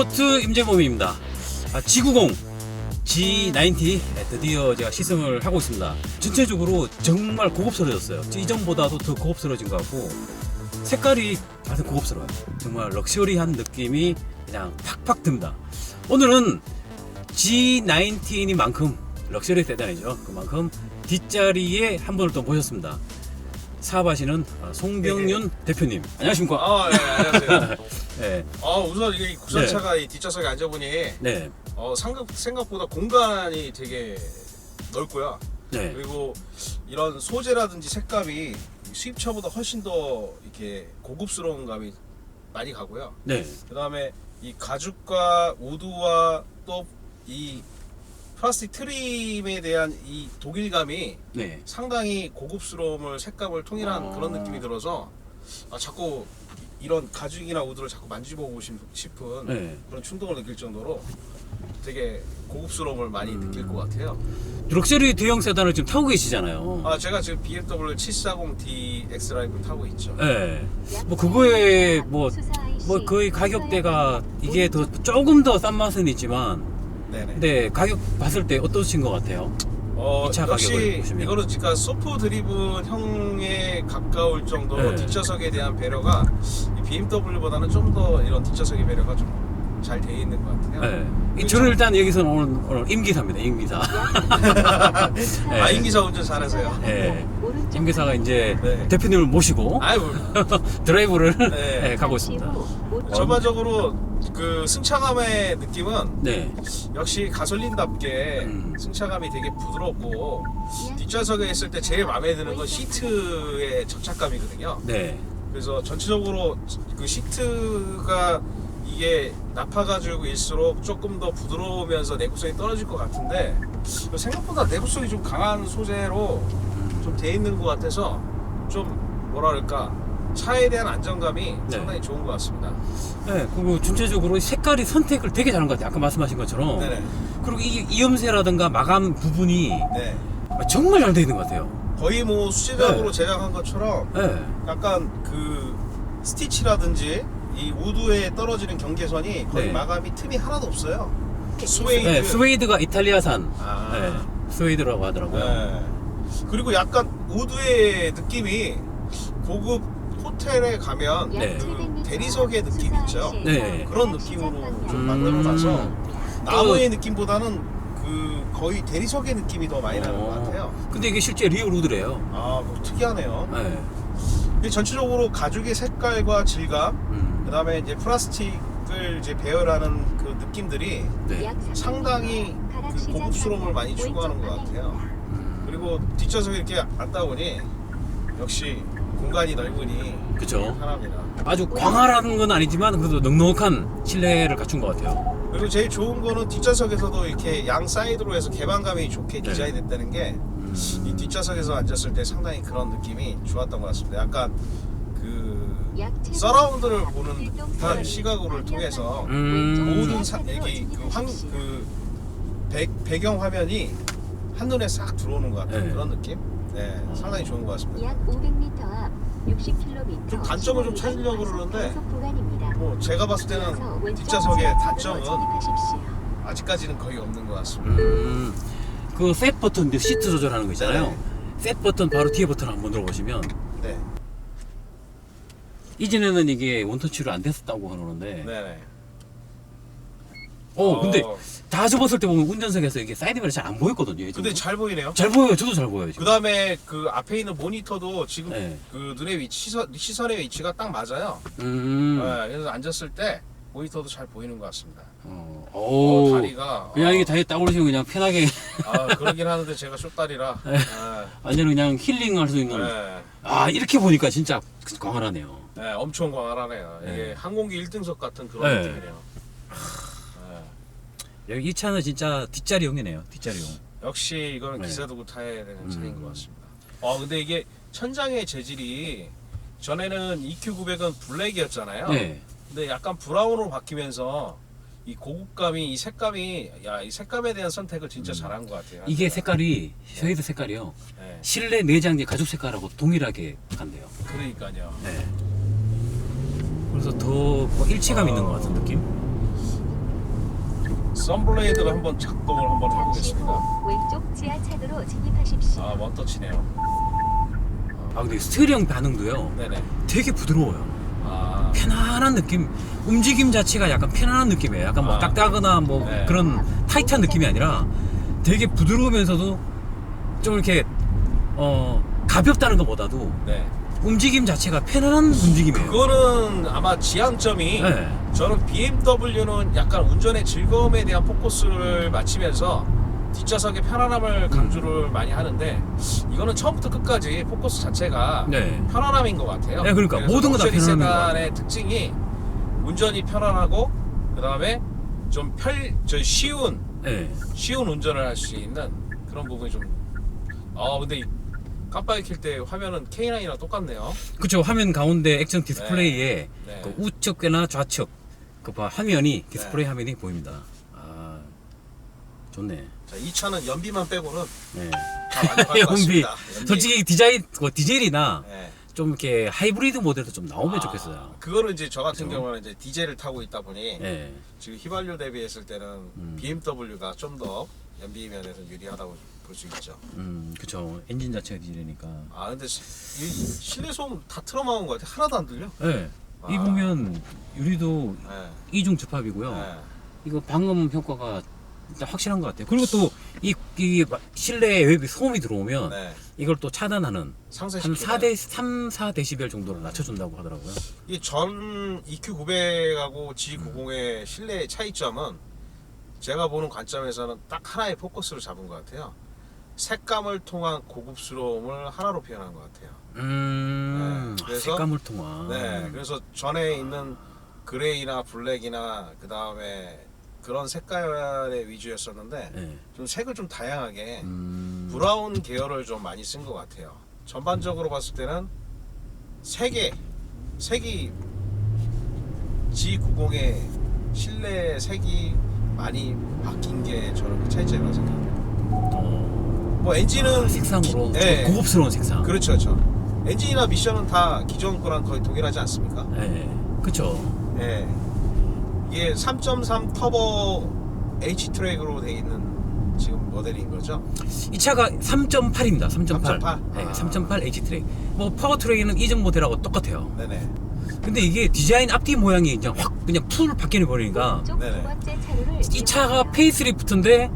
모터스포츠 임재범입니다. 아, G90, G90 드디어 제가 시승을 하고 있습니다. 전체적으로 정말 고급스러워졌어요. 이전보다도 더 고급스러워진 것 같고 색깔이 아주 고급스러워요. 정말 럭셔리한 느낌이 그냥 팍팍 듭니다. 오늘은 G19이만큼 럭셔리 세단이죠. 그만큼 뒷자리에 한 분을 또 모셨습니다. 사업하시는 아, 송병윤 대표님. 안녕하십니까? 아, 네, 안녕하세요. 네. 아, 우선 이게 구상차가 이 뒷좌석에 앉아보니 네. 어, 생각, 생각보다 공간이 되게 넓고요. 네. 그리고 이런 소재라든지 색감이 수입차보다 훨씬 더 이렇게 고급스러운 감이 많이 가고요. 네. 그 다음에 이 가죽과 우드와 또 이 플라스틱 트림에 대한 이 독일감이 네. 상당히 고급스러움을 색감을 통일한 아. 그런 느낌이 들어서 아, 자꾸 이런 가죽이나 우드를 자꾸 만져보고 싶- 싶은 네. 그런 충동을 느낄 정도로 되게 고급스러움을 많이 음. 느낄 것 같아요. 럭셔리 대형 세단을 지금 타고 계시잖아요. 아 제가 지금 BMW 740D X 라이브 타고 있죠. 네. 뭐 그거에 뭐, 뭐 거의 가격대가 이게 더 조금 더 싼 맛은 있지만 네네. 근데 가격 봤을 때 어떠신 것 같아요? 어, 이차 가격을 역시 보시면. 이거는 그러니까 소프 드리븐 형에 가까울 정도로 네. 뒷좌석에 대한 배려가 이 BMW보다는 좀 더 이런 뒷좌석의 배려가 좀 잘 돼 있는 것 같아요. 네. 이 저는 일단 여기서는 오늘, 오늘 임기사입니다. 임기사. 네. 아 임기사 운전 잘하세요. 네. 임기사가 이제 네. 대표님을 모시고 아유 드라이브를 네. 네, 가고 있습니다. 전반적으로 그 승차감의 느낌은 네. 역시 가솔린답게 음. 승차감이 되게 부드럽고 뒷좌석에 있을 때 제일 마음에 드는 건 시트의 접착감이거든요. 네. 그래서 전체적으로 그 시트가 이게 나파가죽일수록 조금 더 부드러우면서 내구성이 떨어질 것 같은데 생각보다 내구성이 좀 강한 소재로 좀 돼 있는 것 같아서 좀 뭐라 그럴까 차에 대한 안정감이 네. 상당히 좋은 것 같습니다. 네. 그리고 전체적으로 색깔이 선택을 되게 잘한 것 같아요. 아까 말씀하신 것처럼. 네네. 그리고 이 이음새라든가 마감 부분이 네. 정말 잘 되어 있는 것 같아요. 거의 뭐 수제작으로 네. 제작한 것처럼 네. 약간 그 스티치라든지 이 우드에 떨어지는 경계선이 거의 네. 마감이 틈이 하나도 없어요. 스웨이드. 네, 스웨이드가 이탈리아산 아. 네, 스웨이드라고 하더라고요. 네. 그리고 약간 우드의 느낌이 고급 호텔에 가면 네. 그 대리석의 느낌 있죠. 네. 그런 느낌으로 좀 음. 만들어놔서 나무의 느낌보다는 그 거의 대리석의 느낌이 더 많이 나는 것 어. 같아요. 근데 이게 실제 리얼 우드래요. 아, 뭐 특이하네요. 네. 근데 전체적으로 가죽의 색깔과 질감, 음. 그 다음에 이제 플라스틱을 이제 배열하는 그 느낌들이 네. 상당히 그 고급스러움을 많이 추구하는 것 같아요. 음. 그리고 뒷좌석에 이렇게 앉다 보니 역시 공간이 넓으니 그쵸. 편합니다. 아주 광활한 건 아니지만 그래도 넉넉한 실내를 갖춘 것 같아요. 그리고 제일 좋은 거는 뒷좌석에서도 이렇게 양 사이드로 해서 개방감이 좋게 네. 디자인됐다는 게이 음. 뒷좌석에서 앉았을 때 상당히 그런 느낌이 좋았던 것 같습니다. 약간 그 서라운드를 보는 듯한 시각으를 통해서 음. 모든 사, 여기 그황그 배경 화면이 한눈에 싹 들어오는 것 같은 네. 그런 느낌. 네, 상당히 좋은 것 같습니다. 약 500m 앞 60km 좀 단점을 좀 찾으려고 그러는데. 뭐 제가 봤을 때는 뒷좌석의 단점은 아직까지는 거의 없는 것 같습니다. 음. 그셋 버튼, 이제 시트 조절하는 거 있잖아요. 네. 셋 버튼 바로 뒤에 버튼 한번 눌러보시면 네, 이전에는 이게 원터치로 안 됐었다고 하는데 네, 네. 어, 근데 어, 다 접었을 때 보면 운전석에서 이게 사이드미러 잘 안 보였거든요. 예전에. 근데 잘 보이네요. 잘 보여요. 저도 잘 보여요. 그 지금. 다음에 그 앞에 있는 모니터도 지금 네. 그 눈의 위치, 시선, 시선의 위치가 딱 맞아요. 음. 네, 그래서 앉았을 때 모니터도 잘 보이는 것 같습니다. 어, 어, 오. 다리가 그냥 어, 이게 다리 딱 올리시면 그냥 편하게 아, 그러긴 하는데 제가 쇼다리라. 네. 완전 그냥 힐링할 수 있는. 네. 아 이렇게 보니까 진짜 광활하네요. 네, 엄청 광활하네요. 이게 네. 항공기 1등석 같은 그런 네. 느낌이네요. 네. 여기 이 차는 진짜 뒷자리용이네요. 뒷자리용. 역시 이거는 네. 기사 두고 타야 되는 음. 차인 것 같습니다. 어, 근데 이게 천장의 재질이 전에는 EQ900은 블랙이었잖아요. 네. 근데 약간 브라운으로 바뀌면서 이 고급감이 이 색감이 야 이 색감에 대한 선택을 진짜 잘한 것 같아요. 음. 이게 색깔이 쉐이드 색깔이요. 네, 실내 내장재 가죽 색깔하고 동일하게 간대요. 그러니까요. 네. 그래서 더뭐 일체감 어. 있는 것 같은 느낌. 썬블레이드를 한번 작동을 한번 잠시 해보겠습니다. 후 왼쪽 지하차도로 진입하십시오. 아 원터치네요. 아 근데 스티어링 반응도요 네네. 되게 부드러워요 아 편안한 느낌 움직임 자체가 약간 편안한 느낌이에요 약간 뭐 아. 딱딱하거나 뭐 네. 그런 타이트한 느낌이 아니라 되게 부드러우면서도 좀 이렇게 어 가볍다는 것보다도 네. 움직임 자체가 편안한 움직임이에요 그거는 아마 지향점이 네. 저는 BMW는 약간 운전의 즐거움에 대한 포커스를 맞추면서 뒷좌석의 편안함을 강조를 많이 하는데 이거는 처음부터 끝까지 포커스 자체가 네. 편안함인 것 같아요. 네, 그러니까 모든 거다 것 세단의 특징이 운전이 편안하고 그 다음에 좀 펼, 저 쉬운 네. 쉬운 운전을 할 수 있는 그런 부분이 좀. 아 근데 이 깜빡이 킬 때 화면은 K9이랑 똑같네요. 그쵸 화면 가운데 액션 디스플레이에 네. 그 우측이나 좌측 그 봐, 화면이 디스플레이 화면이 보입니다 아 좋네 자, 이 차는 연비만 빼고는 네. 다 만족할 것 연비 같습니다. 연비. 솔직히 디자인 뭐 디젤이나 네. 좀 이렇게 하이브리드 모델도 좀 나오면 아, 좋겠어요 그거는 이제 저 같은 그죠? 경우는 이제 디젤을 타고 있다 보니 네. 지금 휘발유 대비했을 때는 음. BMW가 좀 더 연비 면에서 유리하다고 볼 수 있죠. 음 그쵸 엔진 자체가 디젤이니까 아 근데 시- 이 실내 소음 다 틀어막은 것 같아. 하나도 안 들려. 네. 이 아. 보면 유리도 네. 이중 접합이고요 네. 이거 방음 효과가 진짜 확실한 것 같아요 그리고 또이이 실내에 외부 소음이 들어오면 네. 이걸 또 차단하는 한 상쇄시키네. 4대 3, 4데시벨 정도로 낮춰준다고 하더라고요. 이전 EQ900하고 G90의 실내 차이점은 제가 보는 관점에서는 딱 하나의 포커스를 잡은 것 같아요. 색감을 통한 고급스러움을 하나로 표현한 것 같아요. 음, 네, 아, 그래서- 색감을 통한. 네, 그래서 전에 있는 그레이나 블랙이나 그 다음에 그런 색깔의 위주였었는데 네. 좀 색을 좀 다양하게 음, 브라운 계열을 좀 많이 쓴 것 같아요. 전반적으로 봤을 때는 색의 색이 G90의 실내 색이 많이 바뀐 게 저는 그 차이점이라고 생각해요. 어, 뭐 엔진은 아, 색상으로 네. 좀 고급스러운 색상. 그렇죠, 그렇죠. 엔진이나 미션은 다 기존 거랑 거의 동일하지 않습니까? 네, 그쵸. 예. 이게 3.3 터보 H 트랙으로 돼 있는 지금 모델인 거죠. 이 차가 3.8입니다. 3.8. 3.8? 네, 아. 3.8 H 트랙. 뭐 파워 트랙에는 이전 모델하고 똑같아요. 네네. 근데 이게 디자인 앞뒤 모양이 그냥 확 그냥 풀 바뀌는 버리니까 네네. 이 차가. 페이스리프트인데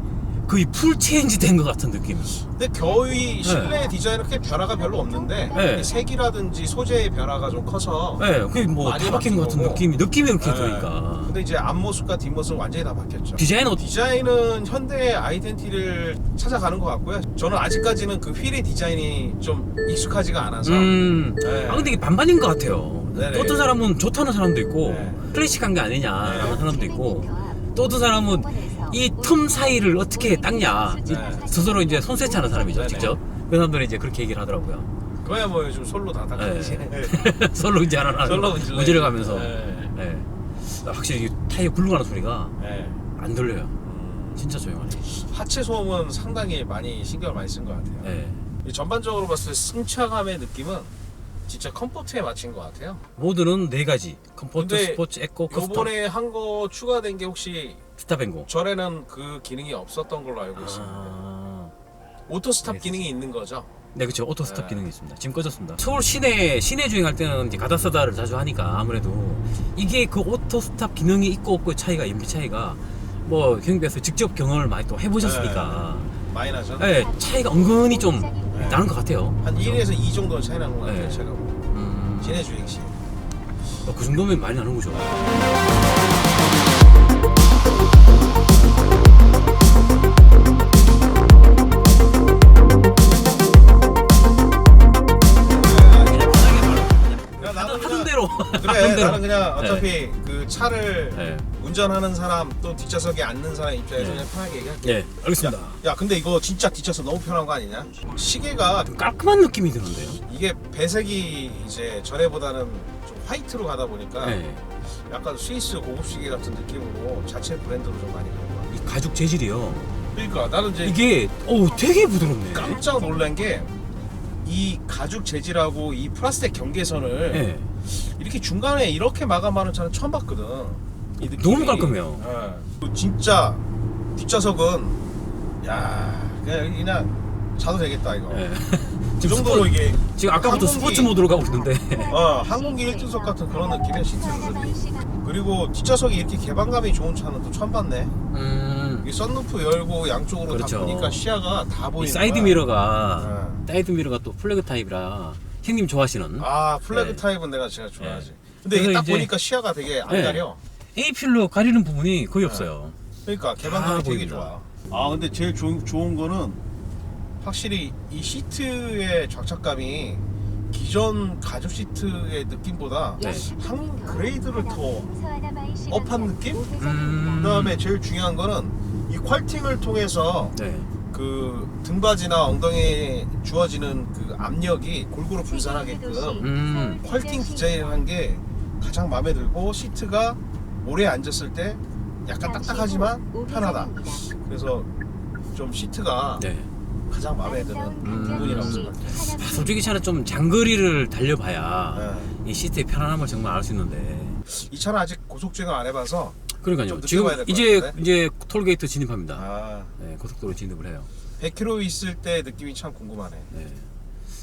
거의 풀 체인지 된 것 같은 느낌. 근데 거의 실내 디자인은 그렇게 변화가 별로 없는데 네. 이 색이라든지 소재의 변화가 좀 커서 네, 그게 뭐 많이 다 바뀐 것 같은. 느낌이 느낌이 이렇게 네. 들으니까. 근데 이제 앞모습과 뒷모습은 완전히 다 바뀌었죠. 디자인 어 디자인은 현대의 아이덴티를 찾아가는 것 같고요. 저는 아직까지는 그 휠의 디자인이 좀 익숙하지가 않아서 음. 네. 아 근데 이게 반반인 것 같아요. 네 네. 또 어떤 사람은 좋다는 사람도 있고 네. 클래식한 게 아니냐라는 네. 사람도 있고 700m 앞또 어떤 사람은 이 틈 사이를 어떻게 닦냐 이 네. 스스로 이제 손세차는 사람이죠 네네. 직접 그 사람들이 이제 그렇게 얘기를 하더라고요. 그거야 뭐 요즘 솔로 다 닦아야지. 솔로 이제 하나 솔로 문질러. 가면서 네. 네. 확실히 이 타이어 굴러가는 소리가 네. 안 들려요. 음, 진짜 조용하네. 하체 소음은 상당히 많이 신경을 많이 쓴 것 같아요. 네. 이 전반적으로 봤을 때 승차감의 느낌은 진짜 컴포트에 맞춘 것 같아요. 모드는 네 가지. 컴포트, 근데 스포츠, 에코, 커스텀, 요번에 한 거 추가된 게 혹시 스타뱅고. 전에는 그 기능이 없었던 걸로 알고 있습니다. 아. 오토 스탑 네. 기능이 있는 거죠. 네, 그렇죠. 오토 스탑 네. 기능이 있습니다. 지금 꺼졌습니다. 서울 시내 시내 주행할 때는 이제 가다사다를 자주 하니까 아무래도 이게 그 오토 스탑 기능이 있고 없고의 차이가 연비 차이가 뭐 경비에서 직접 경험을 많이 또 해보셨으니까 많이 나죠. 네, 차이가 은근히 좀 네. 나는 것 같아요. 한 1에서 2 정도는 차이 나는 것 같아요. 네. 제가 음, 시내 주행 시. 어, 그 정도면 많이 나는 거죠. 하던 대로 그래. 나는 그냥 어차피 그 차를 네. 운전하는 사람 또 뒷좌석에 앉는 사람 입장에서 네. 그냥 편하게 얘기할게. 네, 알겠습니다. 야 근데 이거 진짜 뒷좌석 너무 편한 거 아니냐? 시계가 깔끔한 느낌이 드는데요. 이게 배색이 이제 전에보다는 좀 화이트로 가다 보니까 네. 약간 스위스 고급 시계 같은 느낌으로 자체 브랜드로 좀 많이 거야. 이 가죽 재질이요. 그러니까 나는 이제 이게 오 되게 부드럽네. 깜짝 놀란 게 이 가죽 재질하고 이 플라스틱 경계선을 네. 이렇게 중간에 이렇게 마감하는 차는 처음 봤거든. 이 느낌이. 너무 깔끔해요. 예. 그 진짜 뒷좌석은 야 그냥 그냥 자도 되겠다 이거. 예. 그 지금 정도로 스포, 이게 지금 아까부터 항공기- 스포츠 모드로 가고 있는데. 어 항공기 1등석 같은 그런 느낌의 시트들이. 그리고 뒷좌석이 이렇게 개방감이 좋은 차는 또 처음 봤네. 음. 이 썬루프 열고 양쪽으로 그렇죠. 다 보니까 시야가 다이 보이는 사이드 거야. 미러가 사이드 미러가 또 플래그 타입이라 형님 좋아하시는 아 플래그 네. 타입은 내가 진짜 좋아하지. 근데 그래서 이게 딱 이제- 보니까 시야가 되게 안 네. 가려. A 필로 가리는 부분이 거의 없어요. 그러니까 다 개방감이 되게 보입니다. 좋아. 아 근데 제일 좋은, 좋은 거는 확실히 이 시트의 장착감이 기존 가죽 시트의 느낌보다 네. 한 그레이드를 더 업한 느낌? 음. 그다음에 제일 중요한 거는 이 퀄팅을 통해서 네. 그 등받이나 엉덩이에 주어지는 그 압력이 골고루 분산하게끔 음. 퀄팅 디자인을 한 게 가장 마음에 들고 시트가 오래 앉았을 때 약간 딱딱하지만 편하다. 그래서 좀 시트가 네. 가장 마음에 드는 음. 부분이라고 생각해. 아, 솔직히 차는 좀 장거리를 달려봐야 네. 이 시트의 편안함을 정말 알 수 있는데. 이 차는 아직 고속 주행을 안 해봐서 그러니까요. 좀 지금 될것 이제 같은데? 이제 톨게이트 진입합니다. 아, 네, 고속도로 진입을 해요. 100km 있을 때 느낌이 참 궁금하네. 네.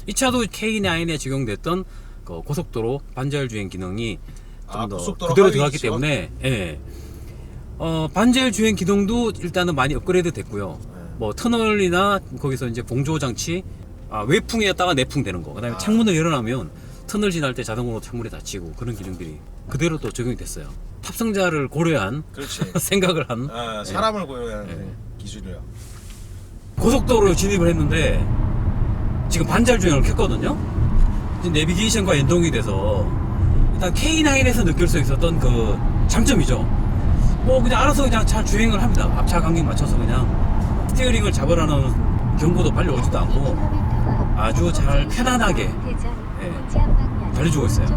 이 차도 K9에 적용됐던 그 고속도로 반자율 주행 기능이 좀 아, 더 고속도로 그대로 하위 들어갔기 지원? 때문에 예. 어, 반자율 주행 기능도 일단은 많이 업그레이드 됐고요. 네. 뭐 터널이나 거기서 이제 공조 장치 아, 외풍이었다가 내풍 되는 거. 그다음에 아. 창문을 열어놓으면 터널 지날 때 자동으로 창문에 닫히고 그런 기능들이 그대로 또 적용이 됐어요. 탑승자를 고려한 그렇지. 생각을 한 아, 사람을 고려하는 네. 기술이야. 고속도로 진입을 했는데 지금 반자율 주행을 켰거든요. 이제 내비게이션과 연동이 돼서 일단 K9에서 느낄 수 있었던 그 장점이죠. 뭐 그냥 알아서 그냥 잘 주행을 합니다. 앞차 간격 맞춰서 그냥 스티어링을 잡으라는 경고도 빨리 오지도 않고 아주 잘 편안하게 예, 달려주고 있어요.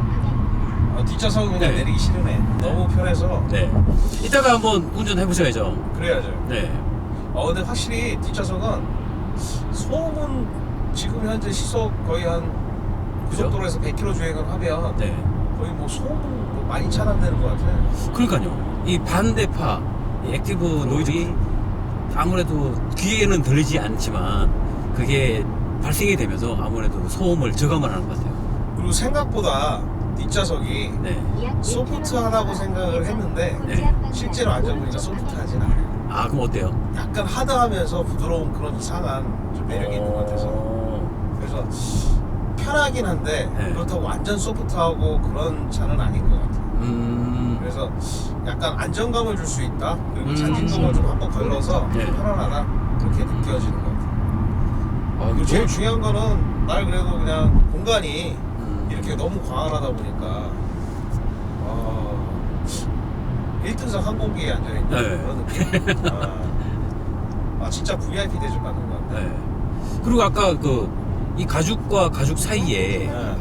아, 뒷좌석은 그냥 네. 내리기 싫으네. 너무 편해서 네. 이따가 한번 운전해 보셔야죠. 그래야죠. 네. 어 근데 확실히 뒷좌석은 소음은 지금 현재 시속 거의 한 그죠? 고속도로에서 100km 주행을 하면 네. 거의 뭐 소음은 뭐 많이 차단되는 것 같아. 그러니까요. 이 반대파 이 액티브 노이즈 아무래도 귀에는 들리지 않지만 그게 발생이 되면서 아무래도 소음을 저감을 하는 것 같아요. 그리고 생각보다 뒷좌석이 네. 소프트하다고 생각을 했는데 네. 실제로 앉아보니까 소프트하진 않아요. 아 그럼 어때요? 약간 하드하면서 부드러운 그런 이상한 좀 매력이 있는 것 같아서 어, 그래서 편하긴 한데 네. 그렇다고 완전 소프트하고 그런 차는 아닌 것 같아요. 음. 그래서 약간 안정감을 줄 수 있다. 그리고 음. 잔진동을 좀 한번 걸러서 네. 편안하다. 그렇게 느껴지는 것 같아요. 아, 그리고 제일 중요한 거는 날 그래도 그냥 공간이 음. 이렇게 너무 광활하다 보니까 어, 1등석 항공기에 앉아있는 네. 그런 느낌? 아, 아, 진짜 VIP 대접 받는 것 같네. 네. 그리고 아까 그 이 가죽과 가죽 사이에 네.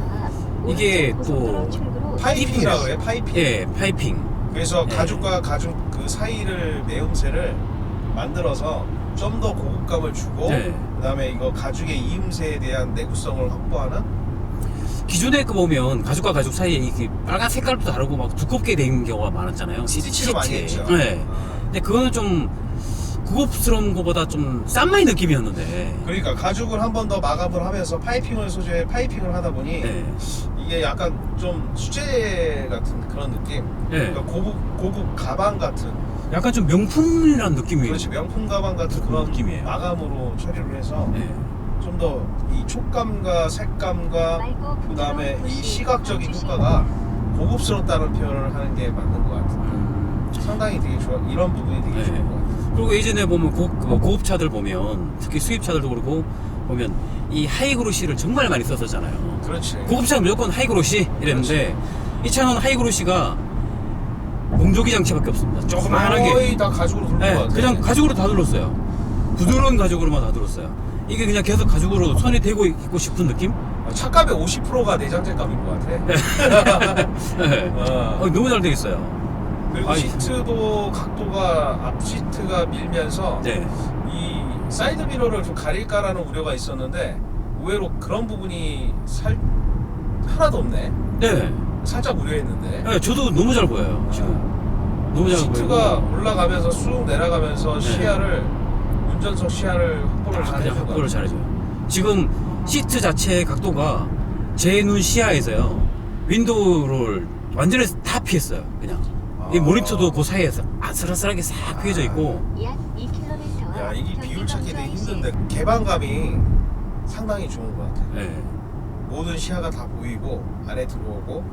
이게 또 파이핑이라고 그래, 파이핑. 예 파이핑. 그래서 네. 가죽과 가죽 그 사이를 매음새를 만들어서 좀 더 고급감을 주고 네. 그다음에 이거 가죽의 이음새에 대한 내구성을 확보하는 기존에 그 보면 가죽과 가죽 사이에 이게 빨간 색깔도 다르고 막 두껍게 된 경우가 많았잖아요. 스티치를 많이. 했죠. 네. 아. 근데 그거는 좀 고급스러운 것보다 좀 싼마이 느낌이었는데. 그러니까 가죽을 한 번 더 마감을 하면서 파이핑을 소재 파이핑을 하다 보니 네. 이게 약간 좀 수제 같은 그런 느낌. 네. 그러니까 고급 고급 가방 같은 약간 좀 명품이라는 느낌이. 그렇지 명품 가방 같은 그런 느낌이에요. 마감으로 처리를 해서 네. 좀더 이 촉감과 색감과 그 다음에 이 시각적인 효과가 고급스럽다는 표현을 하는 게 맞는 것 같아요. 음. 상당히 되게 좋아. 이런 부분이 되게 네. 좋은 것 같아요. 그리고 예전에 보면 고, 그 고급차들 보면 특히 수입차들도 그렇고 보면 이 하이그로시를 정말 많이 썼었잖아요. 그렇지. 고급차는 무조건 하이그로시 이랬는데 이 차는 하이그로시가 공조기 장치밖에 없습니다. 조그만하게. 거의 다 가죽으로 굴린 네, 것 같아. 그냥 가죽으로 다 둘렀어요. 부드러운 가죽으로만 다 둘렀어요. 이게 그냥 계속 가죽으로 손에 대고 있고 싶은 느낌? 차값의 50%가 내장재 값인 것 같아. 네. 어. 어, 너무 잘 되어 있어요. 그리고 아이. 시트도 각도가 앞 시트가 밀면서 네. 이 사이드 미러를 좀 가릴까라는 우려가 있었는데 의외로 그런 부분이 살 하나도 없네. 네. 살짝 우려했는데. 네, 저도 너무 잘 보여요, 지금. 너무 잘 시트가 보이고 올라가면서 쑥 내려가면서 네. 시야를 운전석 시야를 확보를 아, 잘 그냥 해준 것 확보를. 잘해줘요. 지금 시트 자체의 각도가 제 눈 시야에서요 윈도우를 완전히 다 피했어요. 그냥 이 아. 모니터도 그 사이에서 아슬아슬하게 싹 피해져 있고 약 2km. 비율 찾기 되게 힘든데 개방감이 상당히 좋은 것 같아요. 네. 모든 시야가 다 보이고 안에 들어오고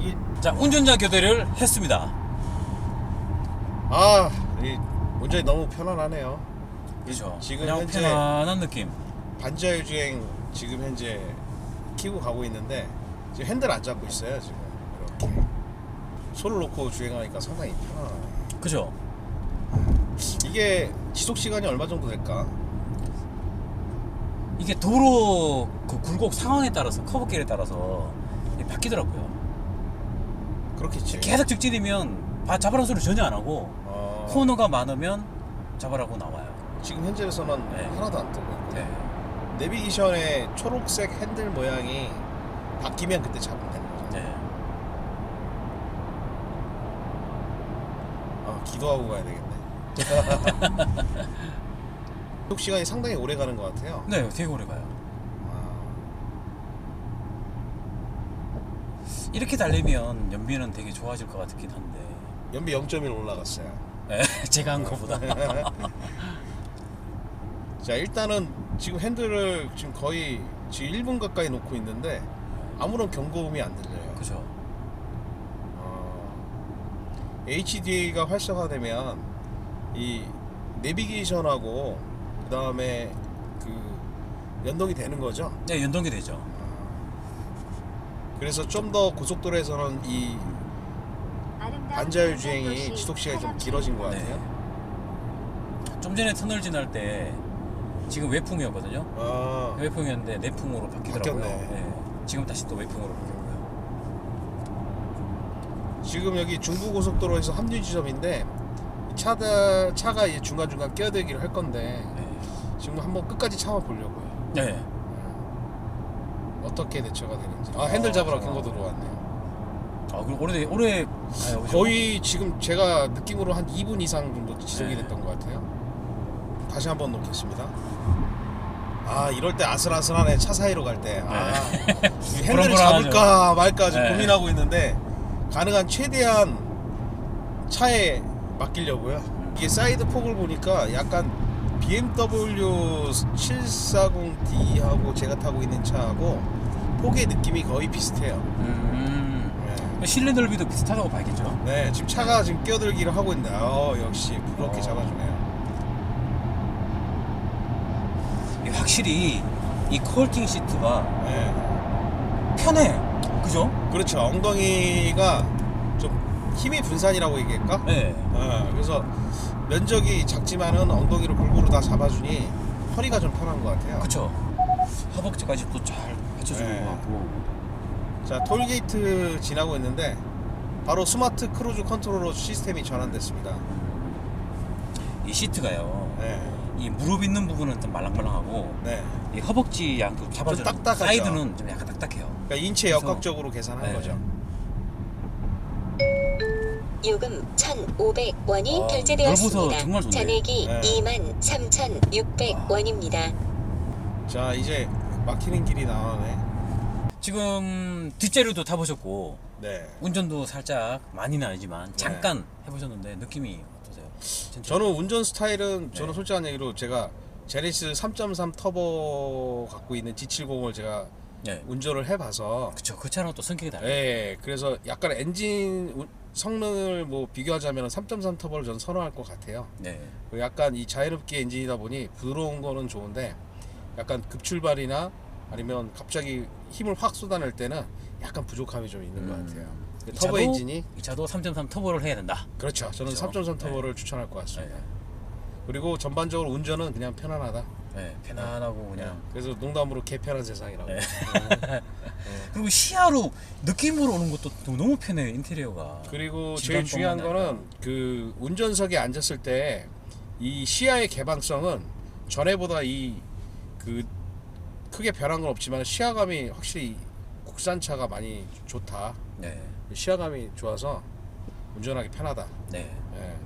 이게 자 운전자 교대를 했습니다. 아 이 운전이 너무 편안하네요. 그렇죠. 지금 그냥 현재 편안한 느낌. 반자율 주행 지금 현재 키고 가고 있는데 지금 핸들 안 잡고 있어요 지금 이렇게 손을 놓고 주행하니까 상당히 편안해요. 그죠? 이게 지속 시간이 얼마 정도 될까? 이게 도로 그 굴곡 상황에 따라서 커브길에 따라서 이게 바뀌더라고요. 그렇겠지. 계속 직진이면 바- 잡으라는 소리 전혀 안 하고 어, 코너가 많으면 잡으라고 나와요. 지금 현재로서는 네. 하나도 안 뜨고 있고 네. 내비게이션의 초록색 핸들 모양이 바뀌면 그때 잡으면 되는 거죠. 네. 아, 기도하고 가야 되겠네. 지속 시간이 상당히 오래 가는 것 같아요. 네, 되게 오래 가요. 아, 이렇게 달리면 연비는 되게 좋아질 것 같긴 한데. 연비 0.1 올라갔어요. 네, 제가 한 거보다. 자 일단은 지금 핸들을 지금 거의 지금 1분 가까이 놓고 있는데 아무런 경고음이 안 들려요. 그죠? 어, HDA가 활성화되면 이 내비게이션하고 그 다음에 그 연동이 되는 거죠. 네, 연동이 되죠. 그래서 좀 더 고속도로에서는 이 반자율 주행이 지속 시간이 좀 길어진 것 네. 같아요. 좀 전에 터널 지날 때 지금 외풍이었거든요. 아, 외풍이었는데 내풍으로 바뀌더라고요. 바뀌었네. 네. 지금 다시 또 외풍으로 바뀌었고요. 지금 여기 중부 고속도로에서 합류 지점인데 차가 차가 이제 중간 중간 끼어들기를 할 건데 네. 지금 한번 끝까지 참아 보려고요. 네. 어떻게 대처가 되는지. 아 핸들 잡으러 아, 경고 들어왔네요. 아, 그럼 오래 오래 가요. 그죠? 거의 지금 제가 느낌으로 한 2분 이상 정도 지속이 네. 됐던 것 같아요. 다시 한번 놓겠습니다. 아 이럴 때 아슬아슬하네 차 사이로 갈 때. 아 이 핸들을 불안불안하죠. 잡을까 말까 지금 네. 고민하고 있는데 가능한 최대한 차에 맡기려고요. 이게 사이드 폭을 보니까 약간 BMW 740D하고 제가 타고 있는 차하고 폭의 느낌이 거의 비슷해요. 음. 네. 실내 넓이도 비슷하다고 봐야겠죠. 네, 지금 차가 지금 끼어들기를 하고 있는데, 어, 역시 부드럽게 어. 잡아주네요. 확실히 이 컬팅 시트가 네, 편해. 그죠? 그렇죠. 엉덩이가 좀 힘이 분산이라고 얘기할까? 네. 어, 그래서 면적이 작지만은 엉덩이를 골고루 다 잡아주니 허리가 좀 편한 것 같아요. 그쵸. 허벅지까지 또잘 받쳐주는 네. 것 같고. 자, 톨게이트 지나고 있는데 바로 스마트 크루즈 컨트롤러 시스템이 전환됐습니다. 이 시트가요. 네, 이 무릎 있는 부분은 좀 말랑말랑하고 네. 이 허벅지 양쪽 잡아주는 좀 딱딱하죠. 사이드는 좀 약간 딱딱해요. 그러니까 인체 역학적으로 계산한 네. 거죠. 요금 1,500원이 아, 결제되었습니다. 잔액이 네. 23,600원입니다. 자, 이제 막히는 길이 나오네. 지금 뒷자리도 타보셨고 네. 운전도 살짝 많이는 아니지만 잠깐 해보셨는데 느낌이 어떠세요? 진짜? 저는 운전 스타일은 저는 네. 솔직한 얘기로 제가 제네시스 3.3 터보 갖고 있는 G70을 제가 네. 운전을 해봐서 그쵸. 그 차랑 또 성격이 달라요. 예 그래서 약간 엔진 운- 성능을 뭐 비교하자면 3.3 터보를 저는 선호할 것 같아요. 네. 그리고 약간 이 자유롭게 엔진이다 보니 부드러운 거는 좋은데 약간 급출발이나 아니면 갑자기 힘을 확 쏟아낼 때는 약간 부족함이 좀 있는 것 음. 같아요. 이 터보 차도- 엔진이 이 차도 3.3 터보를 해야 된다. 그렇죠. 저는 그렇죠. 3.3 터보를 추천할 것 같습니다. 네. 그리고 전반적으로 운전은 그냥 편안하다. 네, 편안하고 그냥. 그래서 농담으로 개편한 세상이라고. 네. 네. 그리고 시야로 느낌으로 오는 것도 너무 편해요 인테리어가. 그리고 제일 중요한 아니라. 거는 그 운전석에 앉았을 때 이 시야의 개방성은 전에보다 이 그 크게 변한 건 없지만 시야감이 확실히 국산차가 많이 좋다. 네. 시야감이 좋아서 운전하기 편하다. 네. 예.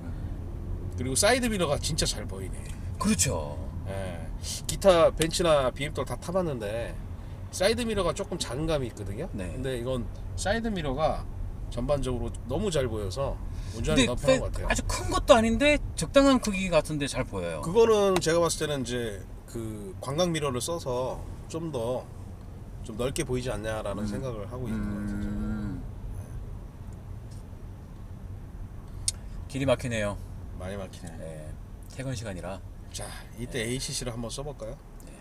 그리고 사이드 미러가 진짜 잘 보이네. 그렇죠. 예. 기타 벤츠나 BMW 다 타봤는데 사이드 미러가 조금 작은 감이 있거든요. 네. 근데 이건 사이드 미러가 전반적으로 너무 잘 보여서 운전하기 근데 너무 편한 것 같아요. 아주 큰 것도 아닌데 적당한 크기 같은데 잘 보여요. 그거는 제가 봤을 때는 이제 그 관광 미러를 써서 좀 더 좀 넓게 보이지 않냐라는 생각을 하고 있는 것 같아요. 저는. 음. 길이 막히네요. 많이 막히네. 네. 퇴근 시간이라. 자, 이때 ACC를 한번 써볼까요? 네.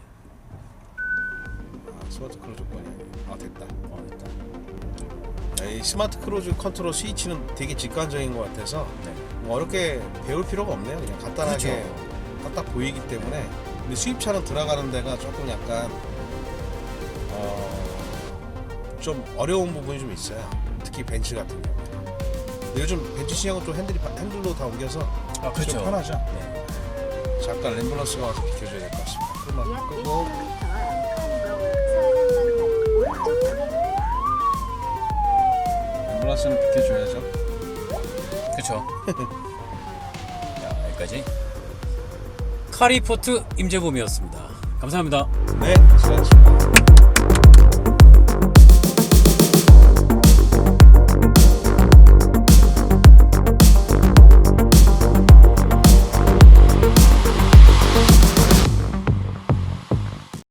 아, 스마트 크루즈 거냐? 아 됐다. 어. 자, 이 스마트 크루즈 컨트롤 스위치는 되게 직관적인 것 같아서 네. 뭐 어렵게 배울 필요가 없네요. 그냥 간단하게 그렇죠. 딱딱 보이기 때문에. 근데 수입차는 들어가는 데가 조금 약간 어, 좀 어려운 부분이 좀 있어요. 특히 벤츠 같은 경우. 요즘 벤츠 시장은 좀 핸들이 바- 핸들로 다 옮겨서 아, 그렇죠. 좀 편하죠. 네. 잠깐 앰뷸런스가 와서 비켜줘야 될 것 같습니다. 그만 약 끄고 1km 오른쪽 방향 앰뷸런스는 비켜줘야죠. 그렇죠. 자, 여기까지 카리포트 임재범이었습니다. 감사합니다. 네, 수고하셨습니다.